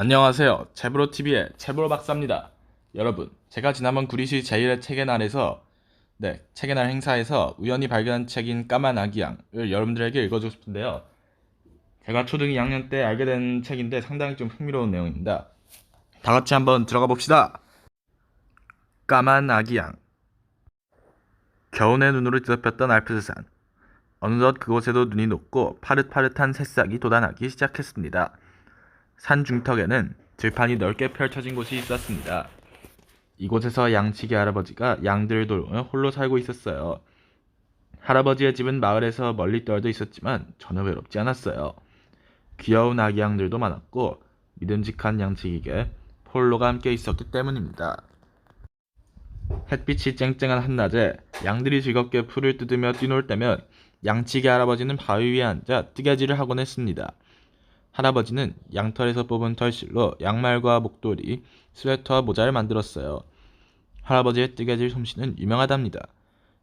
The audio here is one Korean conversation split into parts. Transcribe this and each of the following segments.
안녕하세요. 채브로TV의 채브로 박사입니다. 여러분, 제가 지난번 구리시 제1회 책의 날에서, 네, 책의 날 행사에서 우연히 발견한 책인 까만 아기양을 여러분들에게 읽어주고 싶은데요. 제가 초등 2학년 때 알게 된 책인데 상당히 좀 흥미로운 내용입니다. 다 같이 한번 들어가 봅시다. 까만 아기양. 겨우내 눈으로 뒤덮였던 알프스산. 어느덧 그곳에도 눈이 녹고 파릇파릇한 새싹이 돋아나기 시작했습니다. 산 중턱에는 들판이 넓게 펼쳐진 곳이 있었습니다. 이곳에서 양치기 할아버지가 양들을 돌보며 홀로 살고 있었어요. 할아버지의 집은 마을에서 멀리 떨어져 있었지만 전혀 외롭지 않았어요. 귀여운 아기 양들도 많았고 믿음직한 양치기계 폴로가 함께 있었기 때문입니다. 햇빛이 쨍쨍한 한낮에 양들이 즐겁게 풀을 뜯으며 뛰놀 때면 양치기 할아버지는 바위 위에 앉아 뜨개질을 하곤 했습니다. 할아버지는 양털에서 뽑은 털실로 양말과 목도리, 스웨터와 모자를 만들었어요. 할아버지의 뜨개질 솜씨는 유명하답니다.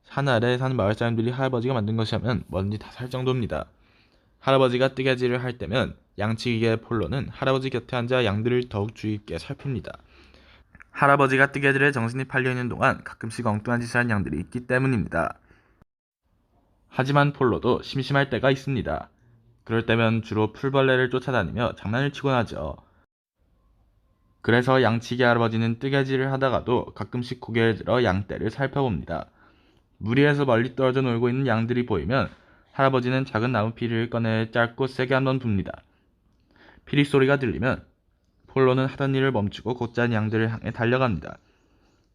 산 아래에 사는 마을 사람들이 할아버지가 만든 것이라면 뭐든지 다 살 정도입니다. 할아버지가 뜨개질을 할 때면 양치기의 폴로는 할아버지 곁에 앉아 양들을 더욱 주의 있게 살핍니다. 할아버지가 뜨개질에 정신이 팔려 있는 동안 가끔씩 엉뚱한 짓을 하는 양들이 있기 때문입니다. 하지만 폴로도 심심할 때가 있습니다. 그럴 때면 주로 풀벌레를 쫓아다니며 장난을 치곤 하죠. 그래서 양치기 할아버지는 뜨개질을 하다가도 가끔씩 고개를 들어 양떼를 살펴봅니다. 무리에서 멀리 떨어져 놀고 있는 양들이 보이면 할아버지는 작은 나무 피리를 꺼내 짧고 세게 한번 붑니다. 피리 소리가 들리면 폴로는 하던 일을 멈추고 곧잘 양들을 향해 달려갑니다.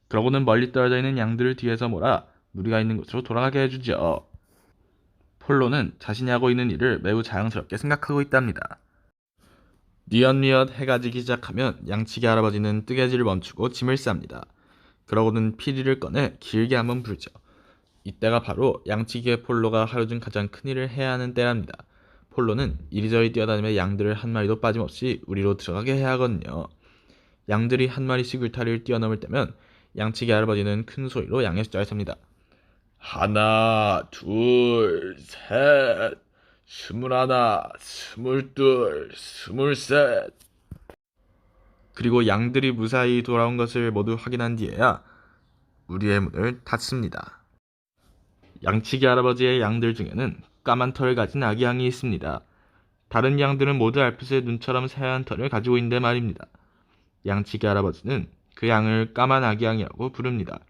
그러고는 멀리 떨어져 있는 양들을 뒤에서 몰아 무리가 있는 곳으로 돌아가게 해주죠. 폴로는 자신이 하고 있는 일을 매우 자연스럽게 생각하고 있답니다. 뉘엿뉘엿 해가 지기 시작하면 양치기 할아버지는 뜨개질을 멈추고 짐을 쌉니다. 그러고는 피리를 꺼내 길게 한번 불죠. 이때가 바로 양치기의 폴로가 하루 중 가장 큰 일을 해야 하는 때랍니다. 폴로는 이리저리 뛰어다니며 양들을 한 마리도 빠짐없이 우리로 들어가게 해야 하거든요. 양들이 한 마리씩 울타리를 뛰어넘을 때면 양치기 할아버지는 큰 소리로 양의 숫자를 셉니다. 하나, 둘, 셋, 스물하나, 스물둘, 스물셋. 그리고 양들이 무사히 돌아온 것을 모두 확인한 뒤에야 우리의 문을 닫습니다. 양치기 할아버지의 양들 중에는 까만 털을 가진 아기 양이 있습니다. 다른 양들은 모두 알프스의 눈처럼 새하얀 털을 가지고 있는데 말입니다. 양치기 할아버지는 그 양을 까만 아기 양이라고 부릅니다.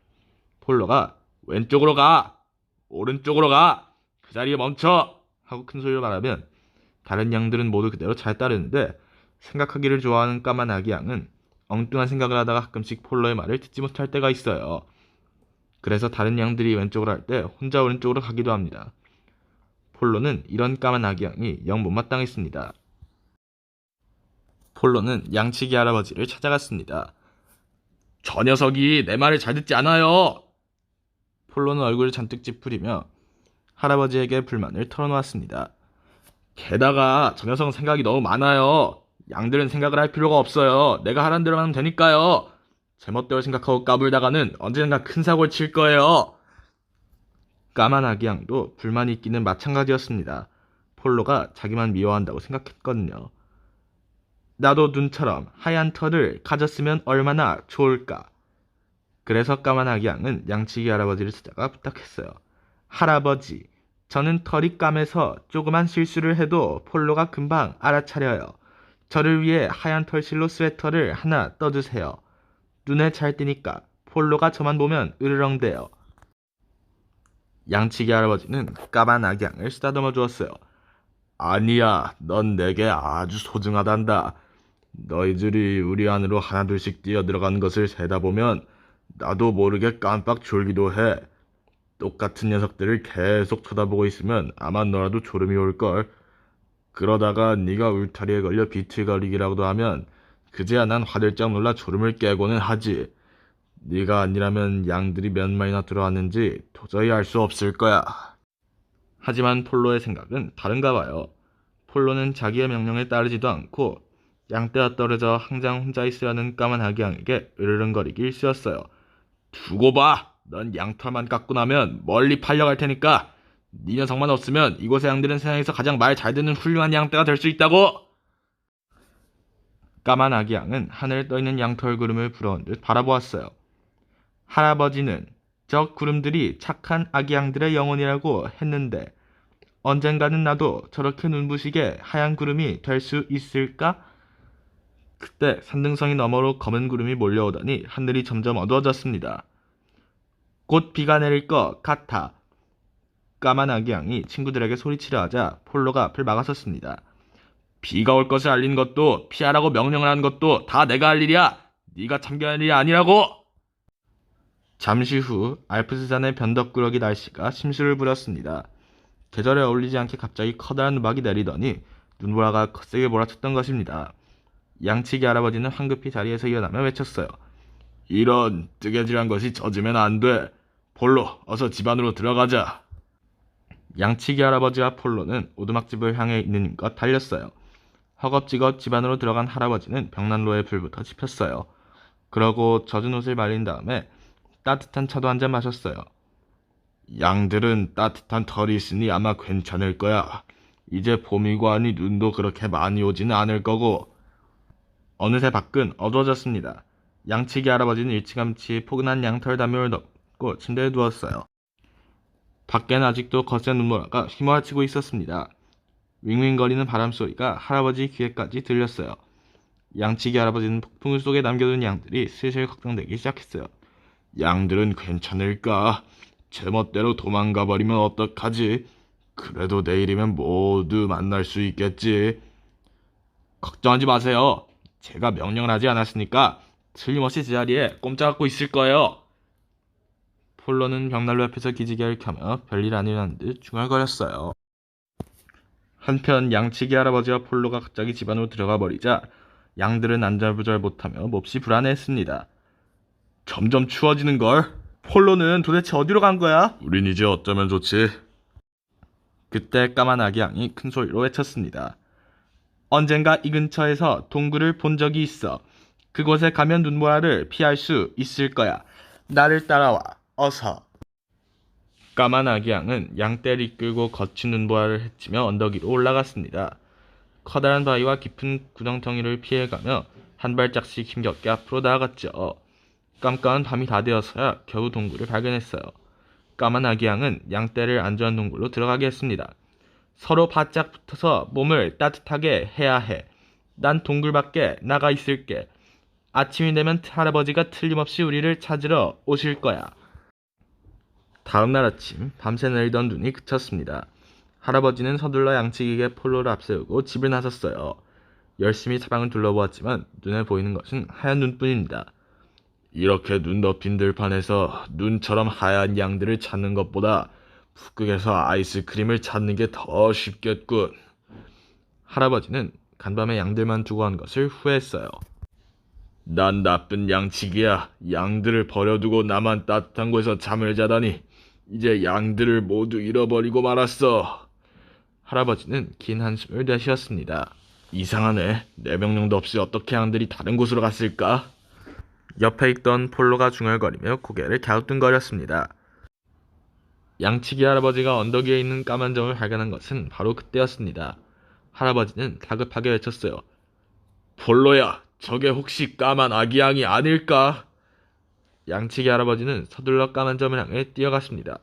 폴로가 왼쪽으로 가! 오른쪽으로 가! 그 자리에 멈춰! 하고 큰 소리로 말하면 다른 양들은 모두 그대로 잘 따르는데 생각하기를 좋아하는 까만 아기 양은 엉뚱한 생각을 하다가 가끔씩 폴로의 말을 듣지 못할 때가 있어요. 그래서 다른 양들이 왼쪽으로 할 때 혼자 오른쪽으로 가기도 합니다. 폴로는 이런 까만 아기 양이 영 못마땅했습니다. 폴로는 양치기 할아버지를 찾아갔습니다. 저 녀석이 내 말을 잘 듣지 않아요! 폴로는 얼굴을 잔뜩 찌푸리며 할아버지에게 불만을 털어놓았습니다. 게다가 저 녀석은 생각이 너무 많아요. 양들은 생각을 할 필요가 없어요. 내가 하란 대로 하면 되니까요. 제멋대로 생각하고 까불다가는 언젠가 큰 사고를 칠 거예요. 까만 아기 양도 불만이 있기는 마찬가지였습니다. 폴로가 자기만 미워한다고 생각했거든요. 나도 눈처럼 하얀 털을 가졌으면 얼마나 좋을까. 그래서 까만 아기 양은 양치기 할아버지를 찾아가 부탁했어요. 할아버지, 저는 털이 까매서 조그만 실수를 해도 폴로가 금방 알아차려요. 저를 위해 하얀 털실로 스웨터를 하나 떠주세요. 눈에 잘 띄니까 폴로가 저만 보면 으르렁대요. 양치기 할아버지는 까만 아기 양을 쓰다듬어 주었어요. 아니야, 넌 내게 아주 소중하단다. 너희들이 우리 안으로 하나둘씩 뛰어 들어가는 것을 세다 보면 나도 모르게 깜빡 졸기도 해. 똑같은 녀석들을 계속 쳐다보고 있으면 아마 너라도 졸음이 올걸. 그러다가 네가 울타리에 걸려 비틀거리기라도 하면 그제야 난 화들짝 놀라 졸음을 깨고는 하지. 네가 아니라면 양들이 몇 마리나 들어왔는지 도저히 알 수 없을 거야. 하지만 폴로의 생각은 다른가 봐요. 폴로는 자기의 명령에 따르지도 않고 양떼와 떨어져 항상 혼자 하는 까만 아기 양에게 으르렁거리기 일쑤였어요. 두고 봐! 넌 양털만 깎고 나면 멀리 팔려갈 테니까 네 녀석만 없으면 이곳의 양들은 세상에서 가장 말 잘 듣는 훌륭한 양떼가 될 수 있다고! 까만 아기 양은 하늘에 떠있는 양털 구름을 부러운 듯 바라보았어요. 할아버지는 저 구름들이 착한 아기 양들의 영혼이라고 했는데 언젠가는 나도 저렇게 눈부시게 하얀 구름이 될 수 있을까? 그때 산등성이 너머로 검은 구름이 몰려오더니 하늘이 점점 어두워졌습니다. 곧 비가 내릴 것 같아. 까만 아기 양이 친구들에게 소리치려 하자 폴로가 앞을 막아섰습니다. 비가 올 것을 알린 것도 피하라고 명령을 한 것도 다 내가 할 일이야. 네가 참견할 일이 아니라고. 잠시 후 알프스산의 변덕꾸러기 날씨가 심술을 부렸습니다. 계절에 어울리지 않게 갑자기 커다란 누박이 내리더니 눈보라가 거세게 몰아쳤던 것입니다. 양치기 할아버지는 황급히 자리에서 일어나며 외쳤어요. 이런 뜨개질한 것이 젖으면 안 돼. 폴로, 어서 집 안으로 들어가자. 양치기 할아버지와 폴로는 오두막집을 향해 있는 힘껏 달렸어요. 허겁지겁 집 안으로 들어간 할아버지는 벽난로에 불부터 지폈어요. 그러고 젖은 옷을 말린 다음에 따뜻한 차도 한 잔 마셨어요. 양들은 따뜻한 털이 있으니 아마 괜찮을 거야. 이제 봄이고 하니 눈도 그렇게 많이 오지는 않을 거고. 어느새 밖은 어두워졌습니다. 양치기 할아버지는 일찌감치 포근한 양털 담요를 덮고 침대에 누웠어요. 밖엔 아직도 거센 눈보라가 휘몰아치고 있었습니다. 윙윙거리는 바람 소리가 할아버지 귀에까지 들렸어요. 양치기 할아버지는 폭풍 속에 남겨둔 양들이 슬슬 걱정되기 시작했어요. 양들은 괜찮을까? 제멋대로 도망가 버리면 어떡하지? 그래도 내일이면 모두 만날 수 있겠지. 걱정하지 마세요. 제가 명령을 하지 않았으니까 틀림없이 제 자리에 꼼짝않고 있을 거예요. 폴로는 벽난로 옆에서 기지개를 켜며 별일 아니라는 듯 중얼거렸어요. 한편 양치기 할아버지와 폴로가 갑자기 집 안으로 들어가 버리자 양들은 안절부절 못하며 몹시 불안해했습니다. 점점 추워지는 걸. 폴로는 도대체 어디로 간 거야? 우린 이제 어쩌면 좋지. 그때 까만 아기 양이 큰 소리로 외쳤습니다. 언젠가 이 근처에서 동굴을 본 적이 있어. 그곳에 가면 눈보라를 피할 수 있을 거야. 나를 따라와. 어서. 까만 아기 양은 양떼를 이끌고 거친 눈보라를 헤치며 언덕 위로 올라갔습니다. 커다란 바위와 깊은 구덩텅이를 피해가며 한 발짝씩 힘겹게 앞으로 나아갔죠. 깜깜한 밤이 다 되어서야 겨우 동굴을 발견했어요. 까만 아기 양은 양떼를 안전한 동굴로 들어가게 했습니다. 서로 바짝 붙어서 몸을 따뜻하게 해야 해. 난 동굴 밖에 나가 있을게. 아침이 되면 할아버지가 틀림없이 우리를 찾으러 오실 거야. 다음 날 아침 밤새 내리던 눈이 그쳤습니다. 할아버지는 서둘러 양치기에 폴로를 앞세우고 집을 나섰어요. 열심히 사방을 둘러보았지만 눈에 보이는 것은 하얀 눈뿐입니다. 이렇게 눈 덮인 들판에서 눈처럼 하얀 양들을 찾는 것보다 북극에서 아이스크림을 찾는 게 더 쉽겠군. 할아버지는 간밤에 양들만 두고 한 것을 후회했어요. 난 나쁜 양치기야. 양들을 버려두고 나만 따뜻한 곳에서 잠을 자다니. 이제 양들을 모두 잃어버리고 말았어. 할아버지는 긴 한숨을 내쉬었습니다. 이상하네. 내 명령도 없이 어떻게 양들이 다른 곳으로 갔을까? 옆에 있던 폴로가 중얼거리며 고개를 갸우뚱거렸습니다. 양치기 할아버지가 언덕 위에 있는 까만 점을 발견한 것은 바로 그때였습니다. 할아버지는 다급하게 외쳤어요. 폴로야, 저게 혹시 까만 아기 양이 아닐까? 양치기 할아버지는 서둘러 까만 점을 향해 뛰어갔습니다.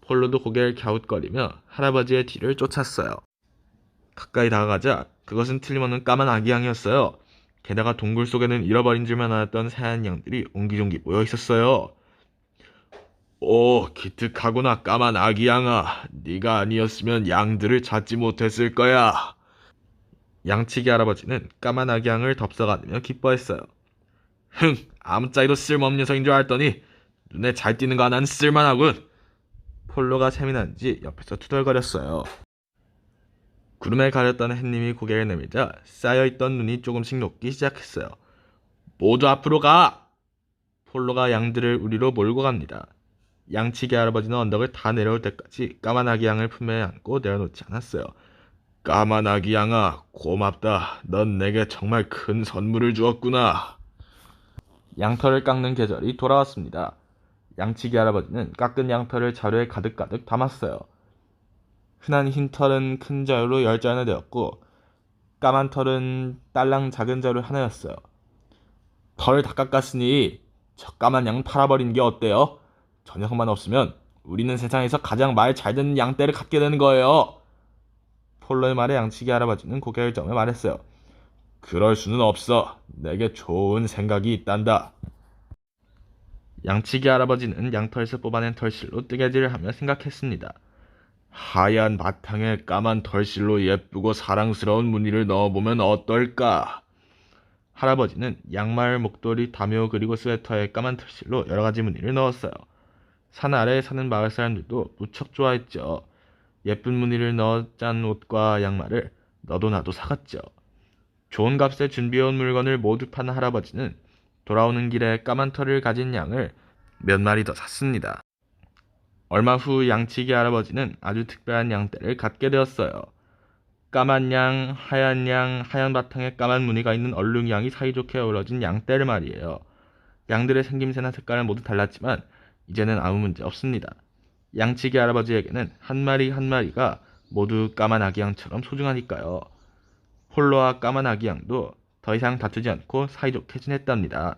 폴로도 고개를 갸웃거리며 할아버지의 뒤를 쫓았어요. 가까이 다가가자 그것은 틀림없는 까만 아기 양이었어요. 게다가 동굴 속에는 잃어버린 줄만 알았던 새하얀 양들이 옹기종기 모여 있었어요. 오, 기특하구나 까만 아기 양아. 네가 아니었으면 양들을 찾지 못했을 거야. 양치기 할아버지는 까만 아기 양을 덥석안으며 기뻐했어요. 흥, 아무짝에도 쓸모없는 녀석인 줄 알았더니 눈에 잘 띄는 거 하나는 쓸만하군. 폴로가 재미난지 옆에서 투덜거렸어요. 구름에 가렸던 햇님이 고개를 내밀자 쌓여있던 눈이 조금씩 녹기 시작했어요. 모두 앞으로 가! 폴로가 양들을 우리로 몰고 갑니다. 양치기 할아버지는 언덕을 다 내려올 때까지 까만 아기 양을 품에 안고 내려놓지 않았어요. 까만 아기 양아, 고맙다. 넌 내게 정말 큰 선물을 주었구나. 양털을 깎는 계절이 돌아왔습니다. 양치기 할아버지는 깎은 양털을 자루에 가득가득 담았어요. 흔한 흰 털은 큰 자루로 열 잔을 내었고 까만 털은 딸랑 작은 자루 하나였어요. 털 다 깎았으니 저 까만 양 팔아버리는 게 어때요? 저 녀석만 없으면 우리는 세상에서 가장 말 잘 듣는 양떼를 갖게 되는 거예요. 폴로의 말에 양치기 할아버지는 고개를 저으며 말했어요. 그럴 수는 없어. 내게 좋은 생각이 있단다. 양치기 할아버지는 양털에서 뽑아낸 털실로 뜨개질을 하며 생각했습니다. 하얀 바탕에 까만 털실로 예쁘고 사랑스러운 무늬를 넣어보면 어떨까? 할아버지는 양말, 목도리, 담요 그리고 스웨터에 까만 털실로 여러 가지 무늬를 넣었어요. 산 아래에 사는 마을 사람들도 무척 좋아했죠. 예쁜 무늬를 넣어 짠 옷과 양말을 너도 나도 사갔죠. 좋은 값에 준비해온 물건을 모두 판 할아버지는 돌아오는 길에 까만 털을 가진 양을 몇 마리 더 샀습니다. 얼마 후 양치기 할아버지는 아주 특별한 양떼를 갖게 되었어요. 까만 양, 하얀 양, 하얀 바탕에 까만 무늬가 있는 얼룩 양이 사이좋게 어우러진 양떼를 말이에요. 양들의 생김새나 색깔은 모두 달랐지만 이제는 아무 문제 없습니다. 양치기 할아버지에게는 한 마리 한 마리가 모두 까만 아기 양처럼 소중하니까요. 폴로와 까만 아기 양도 더 이상 다투지 않고 사이좋게 지냈답니다.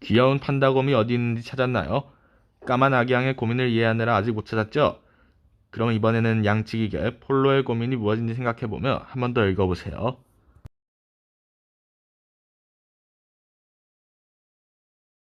귀여운 판다곰이 어디 있는지 찾았나요? 까만 아기 양의 고민을 이해하느라 아직 못 찾았죠? 그럼 이번에는 양치기계 폴로의 고민이 무엇인지 생각해보며 한 번 더 읽어보세요.